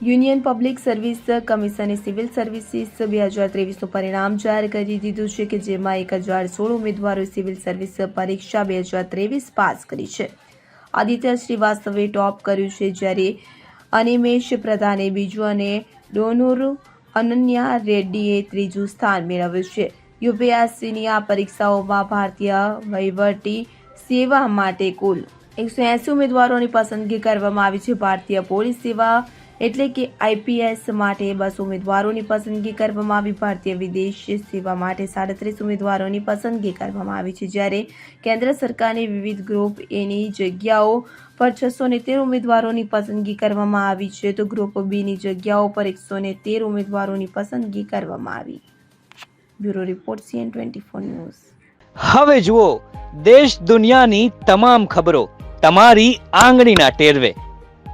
Union public service કમિશને civil services બે હજાર ત્રેવીસનું પરિણામ જાહેર કરી દીધું છે કે જેમાં એક હજાર સોળ ઉમેદવારોએ સિવિલ સર્વિસ પરીક્ષા બે હજાર ત્રેવીસ પાસ કરી છે. આદિત્ય શ્રીવાસ્તવે ટોપ કર્યું છે જ્યારે અનિમેશ પ્રધાને બીજું અને ડોનુર અનન્યા રેડ્ડીએ ત્રીજું સ્થાન મેળવ્યું છે. યુપીએસસીની આ પરીક્ષાઓમાં ભારતીય વહીવટી સેવા માટે કુલ એકસો એંસી ઉમેદવારોની પસંદગી કરવામાં આવી છે. ભારતીય પોલીસ સેવા એટલે કે આઈપીએસ માટે બસ ઉમેદવારોની પસંદગી કરવામાં આવી. ભારતીય વિદેશ સેવા માટે સાડત્રીસ ઉમેદવારોની પસંદગી કરવામાં આવી છે. જ્યારે કેન્દ્ર સરકારની વિવિધ ગ્રુપ એની જગ્યાઓ પર છસો તેર ઉમેદવારોની પસંદગી કરવામાં આવી છે. તો ગ્રુપ બીની જગ્યાઓ પર એકસો તેર ઉમેદવારોની પસંદગી કરવામાં આવી. Bureau report CN twenty four news. હવે જુઓ, દેશ દુનિયાની તમામ ખબરો તમારી આંગળીના ટેરવે.